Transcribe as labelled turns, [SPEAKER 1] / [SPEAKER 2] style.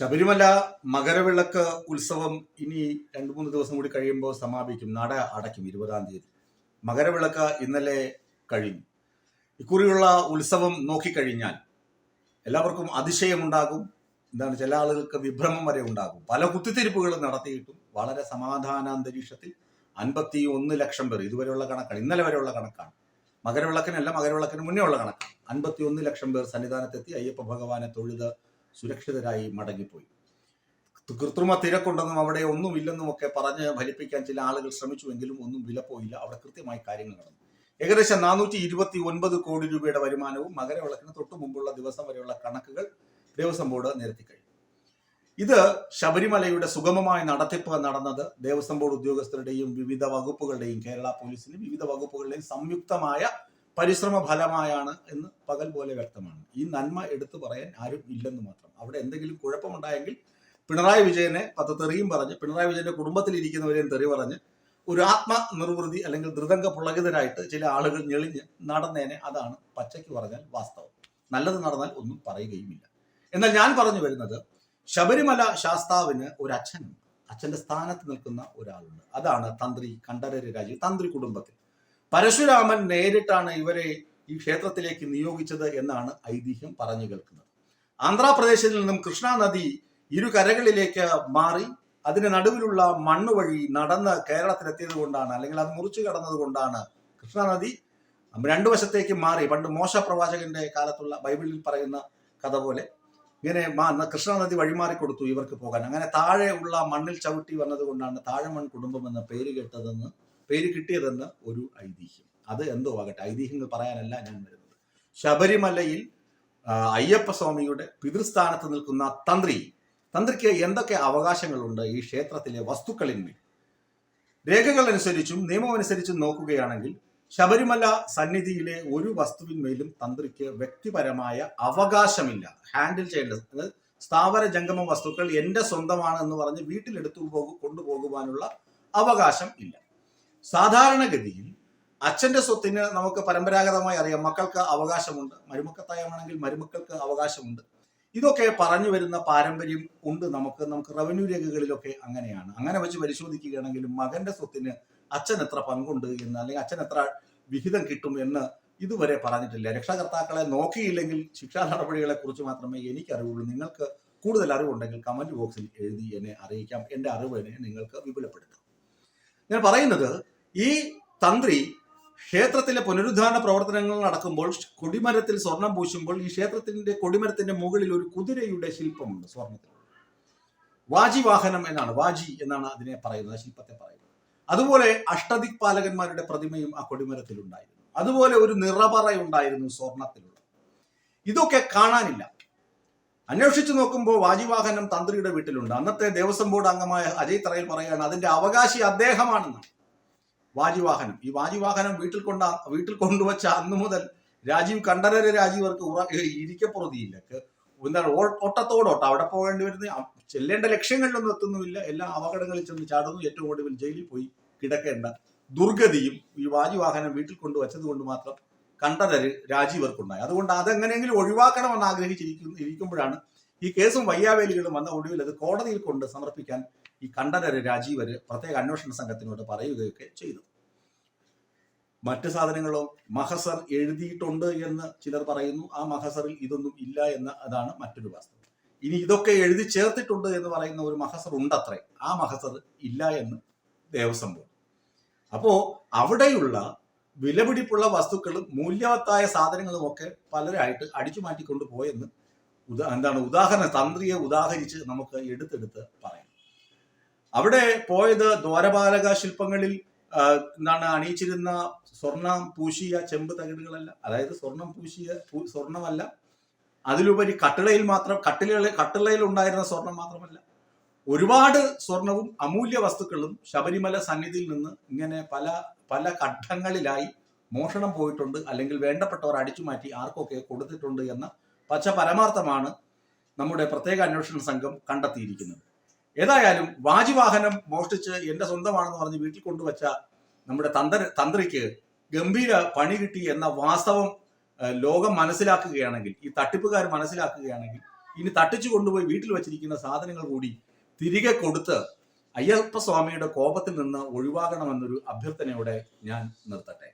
[SPEAKER 1] ശബരിമല മകരവിളക്ക് ഉത്സവം ഇനി രണ്ടു മൂന്ന് ദിവസം കൂടി കഴിയുമ്പോൾ സമാപിക്കും. നട അടയ്ക്കും ഇരുപതാം തീയതി. മകരവിളക്ക് ഇന്നലെ കഴിഞ്ഞു. ഇക്കുറിയുള്ള ഉത്സവം നോക്കിക്കഴിഞ്ഞാൽ എല്ലാവർക്കും അതിശയമുണ്ടാകും. എന്താണ് ചില ആളുകൾക്ക് വിഭ്രമം വരെ ഉണ്ടാകും. പല കുത്തിത്തിരിപ്പുകളും നടത്തിയിട്ടും വളരെ സമാധാന അന്തരീക്ഷത്തിൽ അൻപത്തി ഒന്ന് ലക്ഷം പേർ ഇതുവരെയുള്ള കണക്കാണ്. ഇന്നലെ വരെയുള്ള കണക്കാണ്. മകരവിളക്കിനല്ല മകരവിളക്കിന് മുന്നേ ഉള്ള കണക്കാണ്. അൻപത്തി ഒന്ന് ലക്ഷം പേർ സന്നിധാനത്തെത്തി അയ്യപ്പ ഭഗവാനെ തൊഴുത് സുരക്ഷിതരായി മടങ്ങിപ്പോയി. കൃത്രിമ തിരക്കുണ്ടെന്നും അവിടെ ഒന്നുമില്ലെന്നും ഒക്കെ പറഞ്ഞ് ഫലിപ്പിക്കാൻ ചില ആളുകൾ ശ്രമിച്ചുവെങ്കിലും ഒന്നും വില പോയില്ല. അവിടെ കൃത്യമായി കാര്യങ്ങൾ നടന്നു. ഏകദേശം നാനൂറ്റി ഇരുപത്തി ഒൻപത് കോടി രൂപയുടെ വരുമാനവും മകരവിളക്കിന് തൊട്ടു മുമ്പുള്ള ദിവസം വരെയുള്ള കണക്കുകൾ ദേവസ്വം ബോർഡ് നിരത്തി കഴിഞ്ഞു. ഇത് ശബരിമലയുടെ സുഗമമായ നടത്തിപ്പ് നടന്നത് ദേവസ്വം ബോർഡ് ഉദ്യോഗസ്ഥരുടെയും വിവിധ വകുപ്പുകളുടെയും കേരള പോലീസിന്റെ വിവിധ വകുപ്പുകളുടെയും സംയുക്തമായ പരിശ്രമ ഫലമായാണ് എന്ന് പകൽ പോലെ വ്യക്തമാണ്. ഈ നന്മ എടുത്തു പറയാൻ ആരും ഇല്ലെന്ന് മാത്രം. അവിടെ എന്തെങ്കിലും കുഴപ്പമുണ്ടായെങ്കിൽ പിണറായി വിജയനെ പത്ത് തെറിയും പറഞ്ഞ് പിണറായി വിജയന്റെ കുടുംബത്തിൽ ഇരിക്കുന്നവരെയും തെറി പറഞ്ഞ് ഒരു ആത്മ നിർവൃതി അല്ലെങ്കിൽ ദൃതംഗ പുളകിതരായിട്ട് ചില ആളുകൾ ഞെളിഞ്ഞ് നടന്നേനെ അതാണ് പച്ചയ്ക്ക് പറഞ്ഞാൽ വാസ്തവം. നല്ലത് നടന്നാൽ ഒന്നും പറയുകയുമില്ല. എന്നാൽ ഞാൻ പറഞ്ഞു വരുന്നത് ശബരിമല ശാസ്താവിന് ഒരു അച്ഛനുണ്ട്. അച്ഛന്റെ സ്ഥാനത്ത് നിൽക്കുന്ന ഒരാളുണ്ട്. അതാണ് തന്ത്രി കണ്ഠരര് രാജീവ് തന്ത്രി കുടുംബത്തിൽ. പരശുരാമൻ നേരിട്ടാണ് ഇവരെ ഈ ക്ഷേത്രത്തിലേക്ക് നിയോഗിച്ചത് എന്നാണ് ഐതിഹ്യം പറഞ്ഞു കേൾക്കുന്നത്. ആന്ധ്രാപ്രദേശിൽ നിന്നും കൃഷ്ണ നദി ഇരു കരകളിലേക്ക് മാറി അതിന് നടുവിലുള്ള മണ്ണ് വഴി നടന്ന് കേരളത്തിലെത്തിയത് കൊണ്ടാണ് അല്ലെങ്കിൽ അത് മുറിച്ചു കടന്നത് കൊണ്ടാണ് കൃഷ്ണ നദി രണ്ടു വശത്തേക്ക് മാറി. പണ്ട് മോശ പ്രവാചകന്റെ കാലത്തുള്ള ബൈബിളിൽ പറയുന്ന കഥ പോലെ ഇങ്ങനെ കൃഷ്ണ നദി വഴിമാറി കൊടുത്തു ഇവർക്ക് പോകാൻ. അങ്ങനെ താഴെ ഉള്ള മണ്ണിൽ ചവിട്ടി വന്നത് കൊണ്ടാണ് താഴമൺ കുടുംബം എന്ന പേര് കേട്ടതെന്ന് പേര് കിട്ടിയതെന്ന് ഒരു ഐതിഹ്യം. അത് എന്തോ ആകട്ടെ. ഐതിഹ്യങ്ങൾ പറയാനല്ല ഞാൻ വരുന്നത്. ശബരിമലയിൽ അയ്യപ്പ സ്വാമിയുടെ പിതൃസ്ഥാനത്ത് നിൽക്കുന്ന തന്ത്രി തന്ത്രിക്ക് എന്തൊക്കെ അവകാശങ്ങളുണ്ട് ഈ ക്ഷേത്രത്തിലെ വസ്തുക്കളിന്മേൽ? രേഖകൾ അനുസരിച്ചും നിയമം അനുസരിച്ചും നോക്കുകയാണെങ്കിൽ ശബരിമല സന്നിധിയിലെ ഒരു വസ്തുവിന്മേലും തന്ത്രിക്ക് വ്യക്തിപരമായ അവകാശമില്ല. ഹാൻഡിൽ ചെയ്യേണ്ടത് അതായത് സ്ഥാവര ജംഗമ വസ്തുക്കൾ എന്റെ സ്വന്തമാണ് എന്ന് പറഞ്ഞ് വീട്ടിലെടുത്തു പോകു കൊണ്ടുപോകുവാനുള്ള അവകാശം ഇല്ല. സാധാരണഗതിയിൽ അച്ഛന്റെ സ്വത്തിന് നമുക്ക് പരമ്പരാഗതമായി അറിയാം. മക്കൾക്ക് അവകാശമുണ്ട്. മരുമക്കത്തായമാണെങ്കിൽ മരുമക്കൾക്ക് അവകാശമുണ്ട്. ഇതൊക്കെ പറഞ്ഞു വരുന്ന പാരമ്പര്യം ഉണ്ട് നമുക്ക്. നമുക്ക് റവന്യൂ രേഖകളിലൊക്കെ അങ്ങനെയാണ്. അങ്ങനെ വെച്ച് പരിശോധിക്കുകയാണെങ്കിൽ മകന്റെ സ്വത്തിന് അച്ഛൻ എത്ര പങ്കുണ്ട് എന്ന് അല്ലെങ്കിൽ അച്ഛൻ എത്ര വിഹിതം കിട്ടും എന്ന് ഇതുവരെ പറഞ്ഞിട്ടില്ല. രക്ഷാകർത്താക്കളെ നോക്കിയില്ലെങ്കിൽ ശിക്ഷാ നടപടികളെ കുറിച്ച് മാത്രമേ എനിക്ക് അറിവുള്ളൂ. നിങ്ങൾക്ക് കൂടുതൽ അറിവുണ്ടെങ്കിൽ കമന്റ് ബോക്സിൽ എഴുതി എന്നെ അറിയിക്കാം. എന്റെ അറിവിനെ നിങ്ങൾക്ക് വിപുലപ്പെടുത്താം. ഞാൻ പറയുന്നത് ഈ തന്ത്രി ക്ഷേത്രത്തിലെ പുനരുദ്ധാരണ പ്രവർത്തനങ്ങൾ നടക്കുമ്പോൾ കൊടിമരത്തിൽ സ്വർണം പൂശുമ്പോൾ ഈ ക്ഷേത്രത്തിന്റെ കൊടിമരത്തിന്റെ മുകളിൽ ഒരു കുതിരയുടെ ശില്പമുണ്ട് സ്വർണത്തിൽ. വാജിവാഹനം എന്നാണ് വാജി എന്നാണ് അതിനെ പറയുന്നത് ശില്പത്തെ പറയുന്നത്. അതുപോലെ അഷ്ടദിക് അഷ്ടദിക്പാലകന്മാരുടെ പ്രതിമയും ആ കൊടിമരത്തിൽ ഉണ്ടായിരുന്നു അതുപോലെ ഒരു നിറപറ ഉണ്ടായിരുന്നു സ്വർണത്തിലുള്ള. ഇതൊക്കെ കാണാനില്ല. അന്വേഷിച്ചു നോക്കുമ്പോൾ വാജിവാഹനം തന്ത്രിയുടെ വീട്ടിലുണ്ട്. അന്നത്തെ ദേവസ്വം ബോർഡ് അംഗമായ അജയ് തറയിൽ പറയുകയാണ് അതിന്റെ അവകാശി അദ്ദേഹമാണെന്ന്. വാജിവാഹനം. ഈ വാജിവാഹനം വീട്ടിൽ കൊണ്ട വീട്ടിൽ കൊണ്ടുവച്ച അന്നു മുതൽ രാജീവ് കണ്ഠരര് രാജീവർക്ക് ഉറ ഇരിക്കപ്പുറതിയില്ല. എന്താണ് ഓട്ടത്തോടോട്ടം. അവിടെ പോകേണ്ടി വരുന്ന ചെല്ലേണ്ട ലക്ഷ്യങ്ങളിലൊന്നും എത്തുന്നുമില്ല. എല്ലാ അപകടങ്ങളിൽ ചെന്ന് ചാടുന്നു. ഏറ്റവും ഒടുവിൽ ജയിലിൽ പോയി കിടക്കേണ്ട ദുർഗതിയും ഈ വാജിവാഹനം വീട്ടിൽ കൊണ്ടുവച്ചത് കൊണ്ട് മാത്രം കണ്ഠരര് രാജീവർക്കുണ്ടായി അതുകൊണ്ട് അതെങ്ങനെയെങ്കിലും ഒഴിവാക്കണമെന്ന് ആഗ്രഹിച്ചിരിക്കുന്ന ഇരിക്കുമ്പോഴാണ് ഈ കേസും വയ്യാവേലികളും വന്ന ഒടുവിൽ അത് കോടതിയിൽ കൊണ്ട് സമർപ്പിക്കാൻ ഈ കണ്ഠരര് രാജീവര് പ്രത്യേക അന്വേഷണ സംഘത്തിനോട് പറയുകയൊക്കെ ചെയ്തു. മറ്റു സാധനങ്ങളോ മഹസർ എഴുതിയിട്ടുണ്ട് എന്ന് ചിലർ പറയുന്നു. ആ മഹസറിൽ ഇതൊന്നും ഇല്ല എന്ന് അതാണ് മറ്റൊരു വാസ്തവം. ഇനി ഇതൊക്കെ എഴുതി ചേർത്തിട്ടുണ്ട് എന്ന് പറയുന്ന ഒരു മഹസർ ഉണ്ടത്രേ. ആ മഹസർ ഇല്ല എന്ന് ദേവസ്വം ബോർഡ്. അപ്പോ അവിടെയുള്ള വിലപിടിപ്പുള്ള വസ്തുക്കളും മൂല്യവത്തായ സാധനങ്ങളും ഒക്കെ പലരായിട്ട് അടിച്ചു മാറ്റിക്കൊണ്ട് പോയെന്ന് ഉദാ എന്താണ് ഉദാഹരണ തന്ത്രിയെ ഉദാഹരിച്ച് നമുക്ക് എടുത്തെടുത്ത് പറയാം. അവിടെ പോയത് ദ്വാരപാലക ശില്പങ്ങളിൽ എന്താണ് അണിയിച്ചിരുന്ന സ്വർണം പൂശിയ ചെമ്പ് തകിടുകളല്ല അതായത് സ്വർണം പൂശിയ സ്വർണമല്ല. അതിലുപരി കട്ടിളയിൽ മാത്രം കട്ടിലകളിൽ കട്ടിളയിൽ ഉണ്ടായിരുന്ന സ്വർണം മാത്രമല്ല. ഒരുപാട് സ്വർണവും അമൂല്യ വസ്തുക്കളും ശബരിമല സന്നിധിയിൽ നിന്ന് ഇങ്ങനെ പല പല ഘട്ടങ്ങളിലായി മോഷണം പോയിട്ടുണ്ട്. അല്ലെങ്കിൽ വേണ്ടപ്പെട്ടവർ അടിച്ചു മാറ്റി ആർക്കൊക്കെ കൊടുത്തിട്ടുണ്ട് എന്ന പച്ച പരമാർത്ഥമാണ് നമ്മുടെ പ്രത്യേക അന്വേഷണ സംഘം കണ്ടെത്തിയിരിക്കുന്നത്. ഏതായാലും വാജിവാഹനം മോഷ്ടിച്ച് എന്റെ സ്വന്തമാണെന്ന് പറഞ്ഞ് വീട്ടിൽ കൊണ്ടുവച്ച നമ്മുടെ തന്ത്ര തന്ത്രിക്ക് ഗംഭീര പണി കിട്ടി എന്ന വാസ്തവം ലോകം മനസ്സിലാക്കുകയാണെങ്കിൽ ഈ തട്ടിപ്പുകാർ മനസ്സിലാക്കുകയാണെങ്കിൽ ഇനി തട്ടിച്ചു കൊണ്ടുപോയി വീട്ടിൽ വെച്ചിരിക്കുന്ന സാധനങ്ങൾ കൂടി തിരികെ കൊടുത്ത് അയ്യപ്പസ്വാമിയുടെ കോപത്തിൽ നിന്ന് ഒഴിവാകണമെന്നൊരു അഭ്യർത്ഥനയോടെ ഞാൻ നിർത്തട്ടെ.